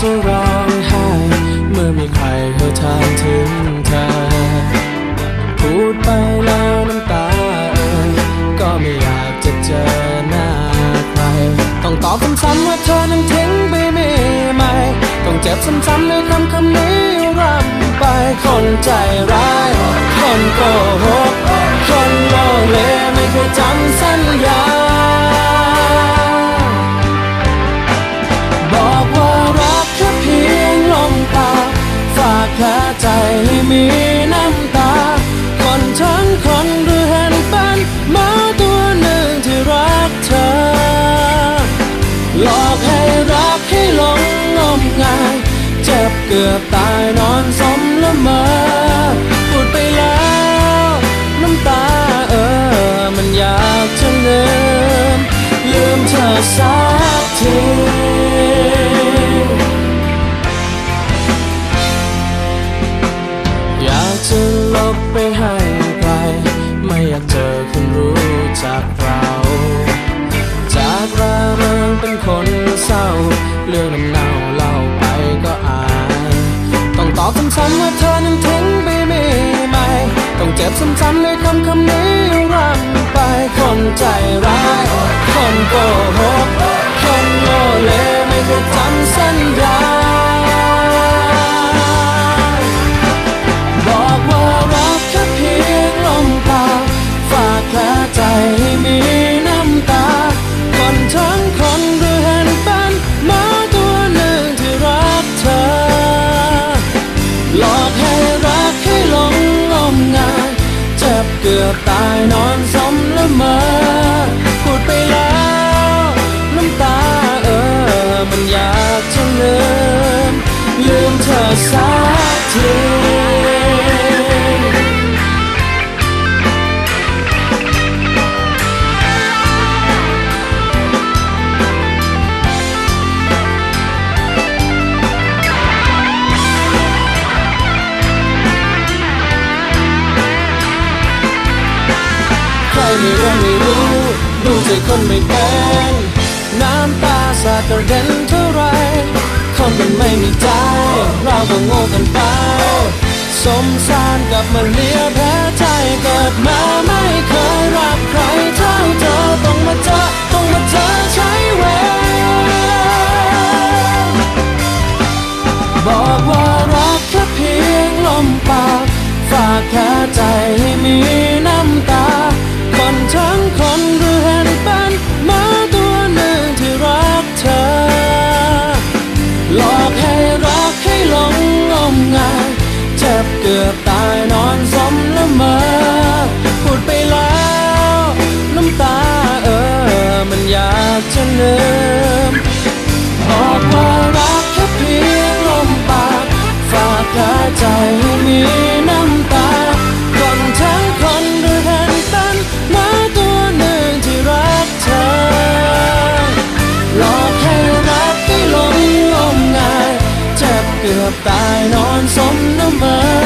จะร้องไห้ เมื่อมีใครเขาถามถึงเธอ พูดไปแล้วน้ำตาเอ่ยก็ไม่อยากจะเจอหน้าใคร ต้องตอบซ้ำๆว่าเธอนั้นทิ้งไปไม่ไหม ต้องเจ็บซ้ำๆในคำคำนี้ร่ำไปคนใจร้าย คนโกหก คนโลเลไม่เคยจำสัญญา มีน้ำตาคนทั้งคนหรือเห็นเป็นหมาตัวหนึ่งที่รักเธอ หลอกให้รักให้หลงงมงายเจ็บเกือบตายนอนสมละเมอพูดไปแล้วน้ำตาเออมันอยากจะลืมลืมเธอสัก บไปให้ไกล ไม่อยากเจอคนรู้จักเรา จากราเริงเป็นคนเศร้า เรื่องน้ำเน่าเล่าไปก็อาย ต้องตอบซ้ำๆว่าเธอนั้นทิ้งไปไม่ไหมต้องเจ็บซ้ำๆในคำคำนี้ร่ำไปคนใจร้าย คนโกหก กือบตายนอนสมละเมอพูดไปแล้ว ไม่รู้ ดูใจคนไม่เป็นน้ำตาสาดกระเด็นเท่าไรคนมันไม่มีใจ เราก็โง่กันไป สมสารกับมันเลียแพ้ใจเกิดมาไม่เคยรักใครเท่าเธอต้องมาเจอต้องมาเจอใช้เวรบอกว่ารักแค่เพียงลมปากฝากแค่ใจให้ากจะลืมบอกว่ารักแค่เพียงลมปากฝากกายใจให้มีน้ำตาคนทั้งคนด้วยกันตั้นมาตัวหนึ่งที่รักเธอหลอกให้รักที่ลงงมงายเจ็บเกือบตายนอนสมน้ำเบอ